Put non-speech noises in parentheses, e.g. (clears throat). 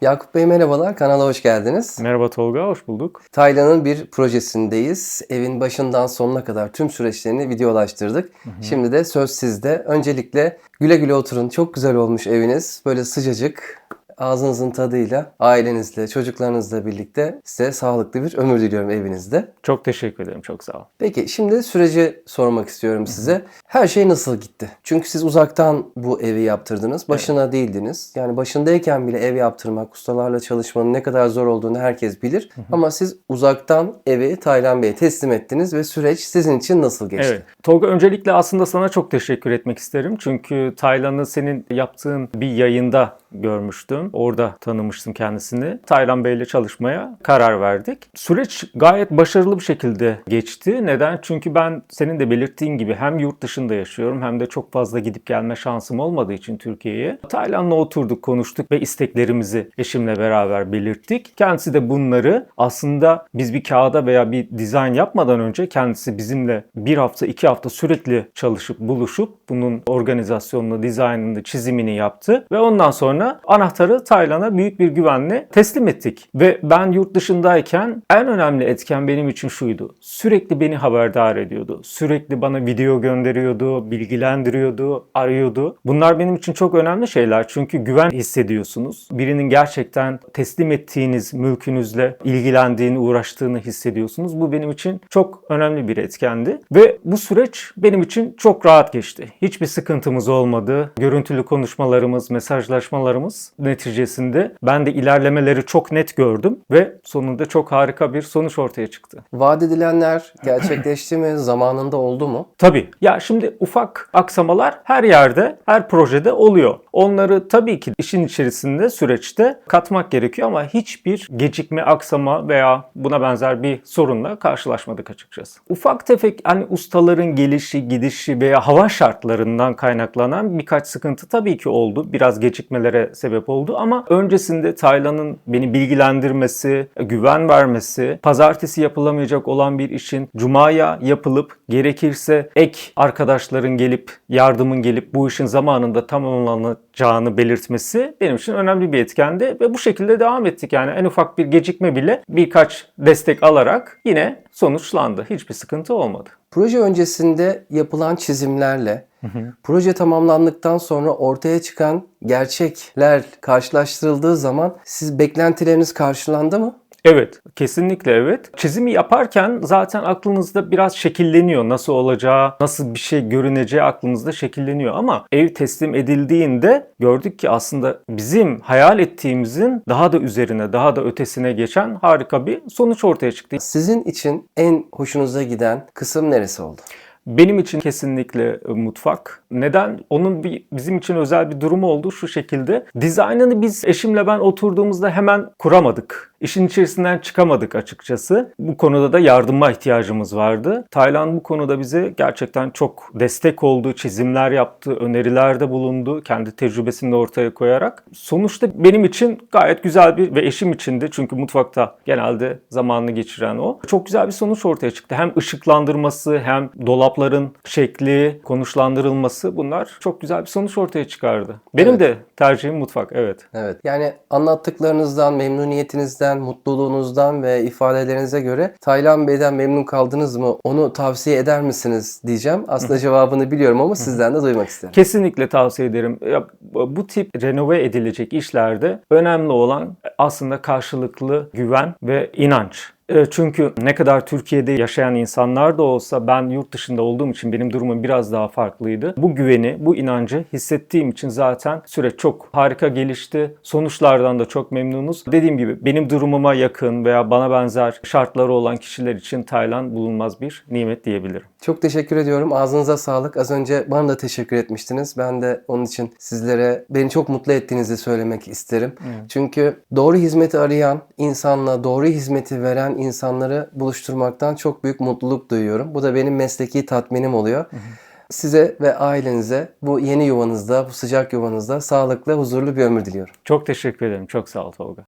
Yakup Bey merhabalar, kanala hoş geldiniz. Merhaba Tolga, hoş bulduk. Taylan'ın bir projesindeyiz. Evin başından sonuna kadar tüm süreçlerini videolaştırdık. Şimdi de söz sizde. Öncelikle güle güle oturun. Çok güzel olmuş eviniz. Böyle sıcacık, ağzınızın tadıyla, ailenizle, çocuklarınızla birlikte size sağlıklı bir ömür diliyorum evinizde. Çok teşekkür ederim, çok sağ ol. Peki şimdi süreci sormak istiyorum size. Her şey nasıl gitti? Çünkü siz uzaktan bu evi yaptırdınız. Başına değildiniz. Yani başındayken bile ev yaptırmak, ustalarla çalışmanın ne kadar zor olduğunu herkes bilir. Ama siz uzaktan evi Taylan Bey'e teslim ettiniz ve süreç sizin için nasıl geçti? Evet. Tolga öncelikle aslında sana çok teşekkür etmek isterim. Çünkü Taylan'ı senin yaptığın bir yayında görmüştüm. Orada tanımıştım kendisini. Taylan Bey ile çalışmaya karar verdik. Süreç gayet başarılı bir şekilde geçti. Neden? Çünkü ben senin de belirttiğin gibi hem yurt dışında yaşıyorum hem de çok fazla gidip gelme şansım olmadığı için Türkiye'ye. Taylan'la oturduk, konuştuk ve isteklerimizi eşimle beraber belirttik. Kendisi de bunları aslında biz bir kağıda veya bir dizayn yapmadan önce kendisi bizimle bir hafta, iki hafta sürekli çalışıp buluşup bunun organizasyonunu, dizaynını, çizimini yaptı ve ondan sonra anahtarı Taylan'a büyük bir güvenle teslim ettik. Ve ben yurt dışındayken en önemli etken benim için şuydu. Sürekli beni haberdar ediyordu. Sürekli bana video gönderiyordu, bilgilendiriyordu, arıyordu. Bunlar benim için çok önemli şeyler. Çünkü güven hissediyorsunuz. Birinin gerçekten teslim ettiğiniz mülkünüzle ilgilendiğini, uğraştığını hissediyorsunuz. Bu benim için çok önemli bir etkendi. Ve bu süreç benim için çok rahat geçti. Hiçbir sıkıntımız olmadı. Görüntülü konuşmalarımız, mesajlaşmalarımız neticesinde ben de ilerlemeleri çok net gördüm ve sonunda çok harika bir sonuç ortaya çıktı. Vaat edilenler gerçekleşti mi? (clears throat) Zamanında oldu mu? Tabii. Ya şimdi ufak aksamalar her yerde, her projede oluyor. Onları tabii ki işin içerisinde, süreçte katmak gerekiyor ama hiçbir gecikme, aksama veya buna benzer bir sorunla karşılaşmadık açıkçası. Ufak tefek hani ustaların gelişi, gidişi veya hava şartlarından kaynaklanan birkaç sıkıntı tabii ki oldu. Biraz gecikmelere sebep oldu ama öncesinde Taylan'ın beni bilgilendirmesi, güven vermesi, pazartesi yapılamayacak olan bir işin cumaya yapılıp gerekirse ek arkadaşların gelip, yardımın gelip bu işin zamanında tamamlanacağını belirtmesi benim için önemli bir etkendi ve bu şekilde devam ettik. Yani en ufak bir gecikme bile birkaç destek alarak yine sonuçlandı. Hiçbir sıkıntı olmadı. Proje öncesinde yapılan çizimlerle proje tamamlandıktan sonra ortaya çıkan gerçekler karşılaştırıldığı zaman siz beklentileriniz karşılandı mı? Evet, kesinlikle evet. Çizimi yaparken zaten aklınızda biraz şekilleniyor. Nasıl olacağı, nasıl bir şey görüneceği aklınızda şekilleniyor. Ama ev teslim edildiğinde gördük ki aslında bizim hayal ettiğimizin daha da üzerine, daha da ötesine geçen harika bir sonuç ortaya çıktı. Sizin için en hoşunuza giden kısım neresi oldu? Benim için kesinlikle mutfak. Neden? Onun bir, bizim için özel bir durumu oldu şu şekilde. Dizaynını biz eşimle ben oturduğumuzda hemen kuramadık. İşin içerisinden çıkamadık açıkçası. Bu konuda da yardıma ihtiyacımız vardı. Taylan bu konuda bize gerçekten çok destek oldu, çizimler yaptı, önerilerde bulundu. Kendi tecrübesini de ortaya koyarak. Sonuçta benim için gayet güzel bir ve eşim için de çünkü mutfakta genelde zamanını geçiren o. Çok güzel bir sonuç ortaya çıktı. Hem ışıklandırması hem dolapların şekli, konuşlandırılması bunlar çok güzel bir sonuç ortaya çıkardı. Benim Evet. de tercihim mutfak evet. Evet. Yani anlattıklarınızdan, memnuniyetinizden, mutluluğunuzdan ve ifadelerinize göre Taylan Bey'den memnun kaldınız mı? Onu tavsiye eder misiniz diyeceğim. Aslında cevabını biliyorum ama sizden de duymak isterim. Kesinlikle tavsiye ederim. Ya, bu tip renove edilecek işlerde önemli olan aslında karşılıklı güven ve inanç. E, Çünkü ne kadar Türkiye'de yaşayan insanlar da olsa ben yurt dışında olduğum için benim durumum biraz daha farklıydı. Bu güveni, bu inancı hissettiğim için zaten süreç çok harika gelişti. Sonuçlardan da çok memnunuz. Dediğim gibi benim durumuma yakın veya bana benzer şartları olan kişiler için Tayland bulunmaz bir nimet diyebilirim. Çok teşekkür ediyorum. Ağzınıza sağlık. Az önce bana da teşekkür etmiştiniz. Ben de onun için sizlere beni çok mutlu ettiğinizi söylemek isterim. Çünkü doğru hizmeti arayan insanla doğru hizmeti veren insanları buluşturmaktan çok büyük mutluluk duyuyorum. Bu da benim mesleki tatminim oluyor. Size ve ailenize bu yeni yuvanızda, bu sıcak yuvanızda sağlıklı, huzurlu bir ömür diliyorum. Çok teşekkür ederim. Çok sağ ol Tolga.